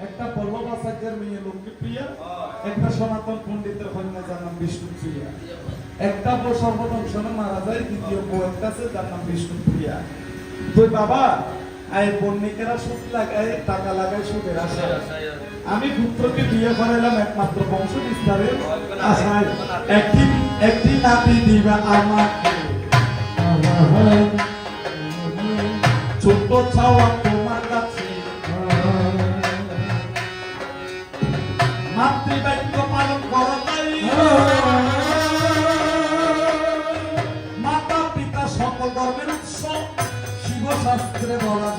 একটা একটা সনাতন যার নাম বিষ্ণু প্রিয়া একটা মারা যায় দ্বিতীয় আছে যার নাম বাবা সুদ লাগায় টাকা লাগায় সুদের আশায় আমি পুত্রকে বিয়ে করাইলাম একমাত্র বংশ বিস্তারের আশায় একটি একটি নাতি দিবা আমাকে ছোট্ট ছাওয়া তোমার কাছে মাতৃবাক্য পালন করো তাই। মাতা পিতা সকল ধর্মের উৎস। শিব শাস্ত্রে বলা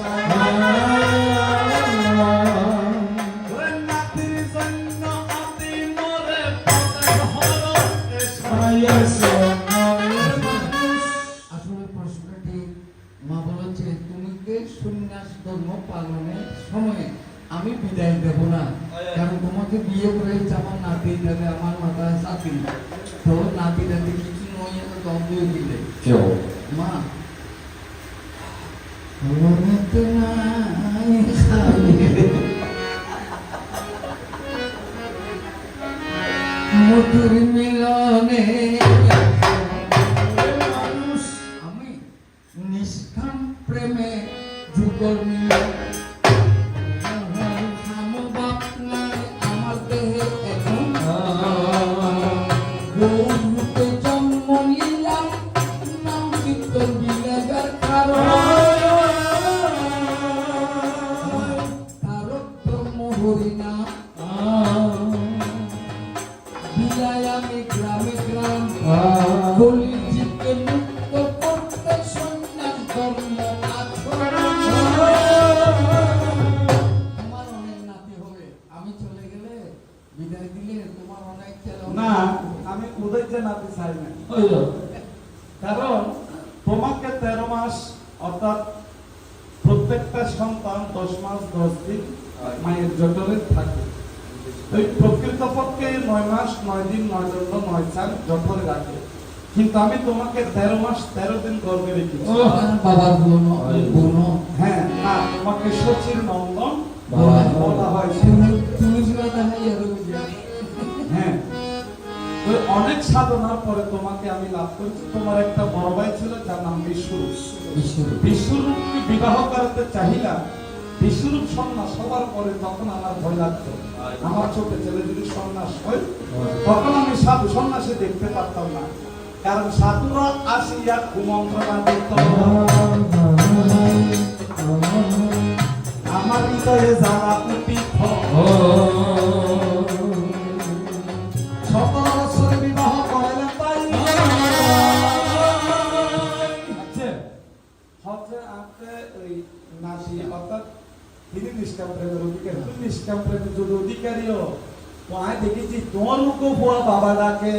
বিদায় দেব না। কারণ তোমাকে বিয়ে করেছে আমার নাতি যাবে আমার মাথায় চাকরি তো নাতি যাতে কিছু নয় এত দম দিয়ে দিলে। মা। মধুর মিলনে বিলাই আমি গ্রামে গ্রাম বলি জীবকে মুক্ত করতে সন্ন্যাস ধর্ম তোমার অনেক নাতি হবে আমি চলে গেলে বিদায় দিলে তোমার অনেক না আমি উদয়কে নাতি চাই না কারণ তোমাকে তেরো মাস অর্থাৎ প্রত্যেকটা সন্তান দশ মাস দশ দিন মায়ের জটরে থাকে। ওই প্রকৃতপক্ষে নয় মাস নয় দিন নয় দণ্ড নয় চান জঠরে রাখে কিন্তু আমি তোমাকে তেরো মাস তেরো দিন গর্বে রেখেছি। বাবার বোন বোন হ্যাঁ না তোমাকে সচির নন্দন বলা হয়। হ্যাঁ। তো অনেক সাধনার পরে তোমাকে আমি লাভ করেছি। তোমার একটা বড় ভাই ছিল যার নাম বিশ্বরূপ। ঈশ্বর বিশ্বরূপকে বিবাহ করাতে চাহিলাম বিশ্বরূপ সন্ন্যাস হওয়ার পরে তখন আমার ভয় লাগতো। আমার চোখে ছেলে যদি সন্ন্যাস হয়, তখন আমি সাধু সন্ন্যাসে দেখতে পারতাম না। কারণ সাধুরা আসিয়া কুমন্ত্রণা দিত। আমার হৃদয়ে যারা উপিত তিনি নিষ্কাম প্রেমের অধিকারী তুমি নিষ্কাম প্রেমের যদি অধিকারীও তো আমি দেখেছি তোমার মুখ ভুয়া বাবা ডাকে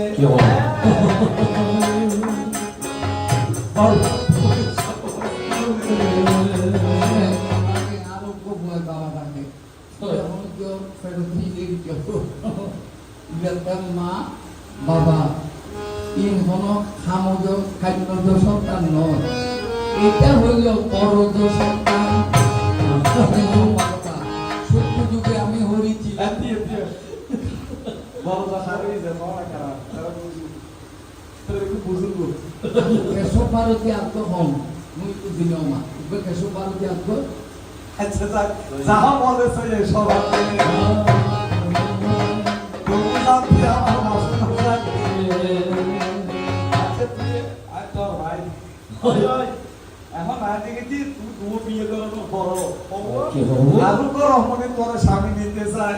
মা বাবা ইন হন খামজ খাদ্য সন্তান নয় এটা হইল পরজ সন্তান সত্য যুগে আমি হরিছি এতি, এতি। বড় কথা রয়েছে, বড় তারা বুঝি। তারা একটু বুঝুন কেশব ভারতী আত্ম হন মুই তো দিল মা কেশব ভারতী আত্ম আচ্ছা, যাক, যাহা বলেছে এই সব আপনি। জানতে আমার মাসুল লাগে। আচ্ছা, তুই একটা ভাই। ওই, ওই, এখন না দেখেছি তুই তুই বিয়ে করানো বড় আরও করো? মনে তোর স্বামী নিতে চাই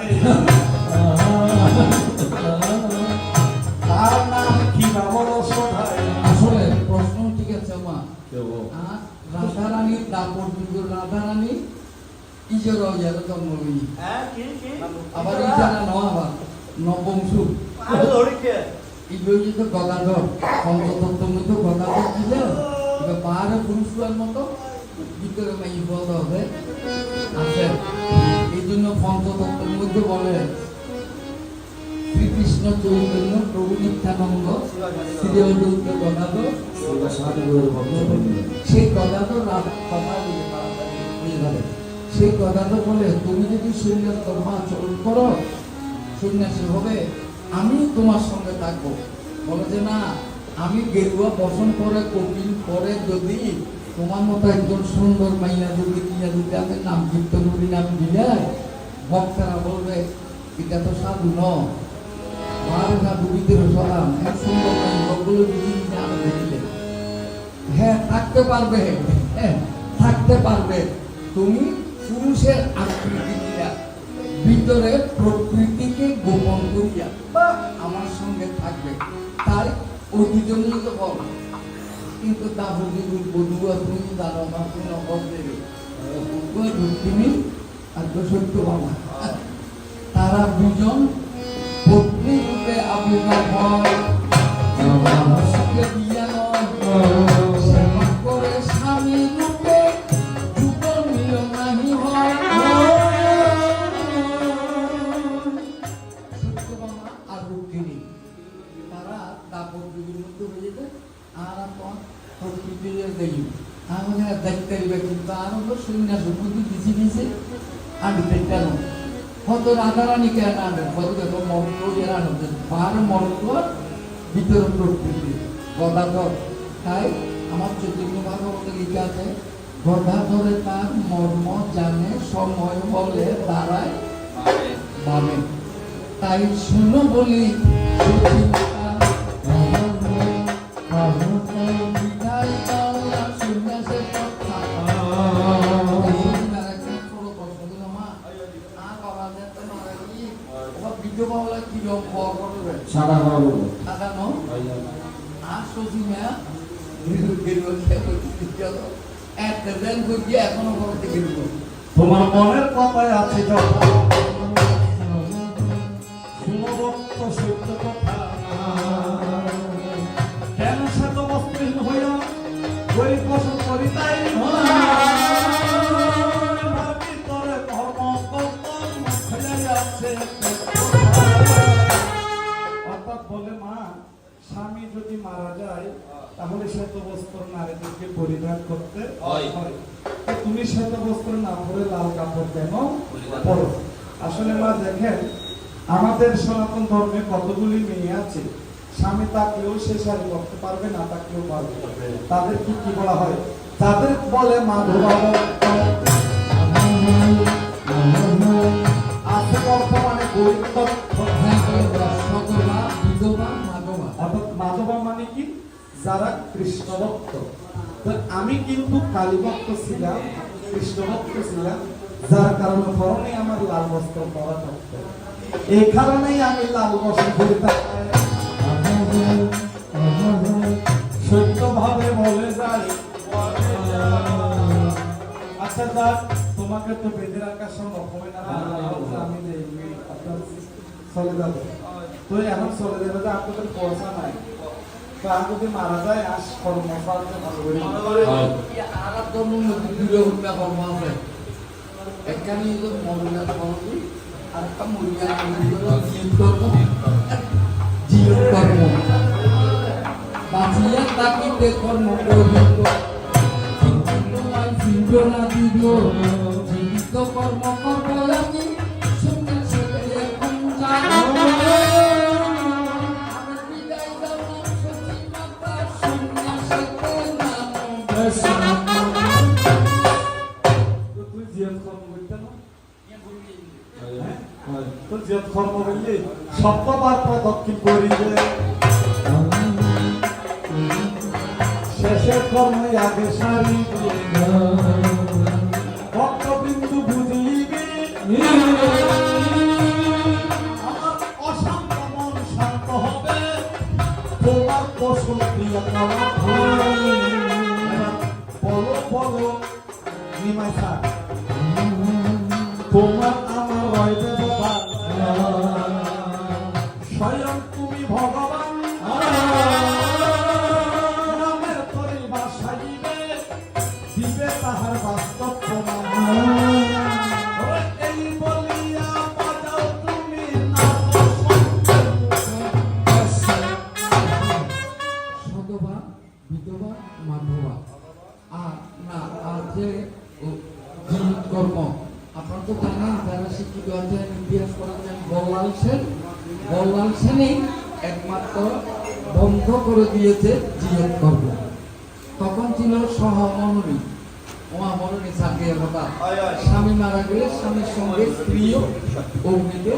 তার নাম কি না বড় সভায়। আসলে প্রশ্ন ঠিক আছে মা। আর রাধারানী দাপর যুগ রাধারানী ইজর ইয়ার জন্ম আবার ইজারা ন আবার সুর ইজর তো গদাধর পঞ্চতত্ত্ব মধ্যে গদাধর ছিল বাহারে পুরুষের মতো, ভিতরে মাই বলদ হবে আছে। এই জন্য পঞ্চতত্ত্বের মধ্যে বলে, শ্রীকৃষ্ণ চৈতন্য, প্রভু নিত্যানন্দ শ্রী অদ্বৈত গদাধর সাধুগুরুর ভক্ত বলবে সেই কথা তো কথা সেই কথা তো বলে, তুমি যদি ধর্ম আচরণ করো, সন্ন্যাসী হবে আমি তোমার সঙ্গে থাকব। বলে যে, না আমি গেরুয়া বসন করে কপিল করে যদি তোমার মতো একজন সুন্দর মাইয়া যদি কিনা যদি আমি নাম কীর্তন করি, নাম দিলে ভক্তরা বলবে, এটা তো সাধু ন। হ্যাঁ থাকতে পারবে। হ্যাঁ থাকতে পারবে। তুমি পুরুষের ভিতরে প্রকৃতিকে গোপন করিয়া, বা আমার সঙ্গে থাকবে। তাই অধিজনী বল। কিন্তু দাবুদি বধুয়া তুমি জানো না তুমি অবশ্যই তুমি আর সত্য বাবা। তারা দুজন পত্নী রূপে আবির্ভাব হয়। বিয়া নয় করে মধ্যে হয়ে যেতে আর এখন প্রকৃতির দেই আমাকে দেখতে দিবে কিন্তু আর তো সন্ন্যাস মধ্যে দিছি দিছে আমি হয়তো রাধারানী কেন আনবে হয়তো দেখো মন্ত্র এরা আনবে বার মন্ত্র ভিতর প্রকৃতি গদাধর তাই আমার চৈতন্য ভাগবত লিখা আছে গদাধরে তার মর্ম জানে সময় বলে দাঁড়ায় বামে তাই শুনো বলি সুচিন্তা, বিদায় দাও না সন্ন্যাসের কথা। আর একটা ছোট প্রশ্ন দিল, মা, আর বাবা যে তোমার কি, ওরা বিধবা হলে কি রকম বর করবে? সাদা বাবু আর ব্যাংক করছি, এখনও থেকে তোমার আছে যখন সত্য কথা বলে মা স্বামী যদি মারা যায় তাহলে শ্বেত বস্ত্র নারীদেরকে পরিধান করতে হয়। তুমি শ্বেত বস্ত্র না পরে লাল কাপড় কেন পরো? আসলে মা দেখেন আমাদের সনাতন ধর্মে কতগুলি মেয়ে আছে। স্বামী তাকেও সে শাড়ি করতে পারবে না তাকেও পারবে। তাদের কি কি বলা হয়? তাদের বলে মাধবা যারা কৃষ্ণ ভক্ত আমি কিন্তু কালী ভক্ত ছিলাম কৃষ্ণ ভক্ত ছিলাম, যার কারণে পরনে আমার লাল বস্ত্র পরা থাকতো। এই কারণেই আমি লাল বস্ত্র ধরে সত্য ভাবে বলে যাই আচ্ছা যাক তোমাকে তো বেঁধে রাখা সম্ভব হবে না আমি চলে যাবে। তো এখন চলে যাবে যে আপনাদের পয়সা নাই। তো যদি মারা যায় আর এক ধর্মের মধ্যে দুটো হুন্ডা কর্ম আছে। একখানে হলো কর্ম আর একটা জীব কর্ম। জীব কর্ম। বাঁচিয়া তাকিতে কর্ম করিব। না দিব জীবিত কর্ম হ্যাঁ? তো জিয়াত কর্ম করলি করিবে শেষের কর্ম আগে সারি ভক্তবিন্দু বুঝিবি। অশান্ত মন শান্ত হবে। তোমার কৌশল বলো বলো নিমাই তোমার আমার রয় কর্ম। আপনারা তো জানেন যারা শিক্ষিত আছেন ইতিহাস বল্লাল সেন। বল্লাল সেনই একমাত্র বন্ধ করে দিয়েছে কর্ম। তখন ছিল সহমননী মহামননী সাকিয়া কথা স্বামী মারা গেলে স্বামীর সঙ্গে স্ত্রীও অগ্নিতে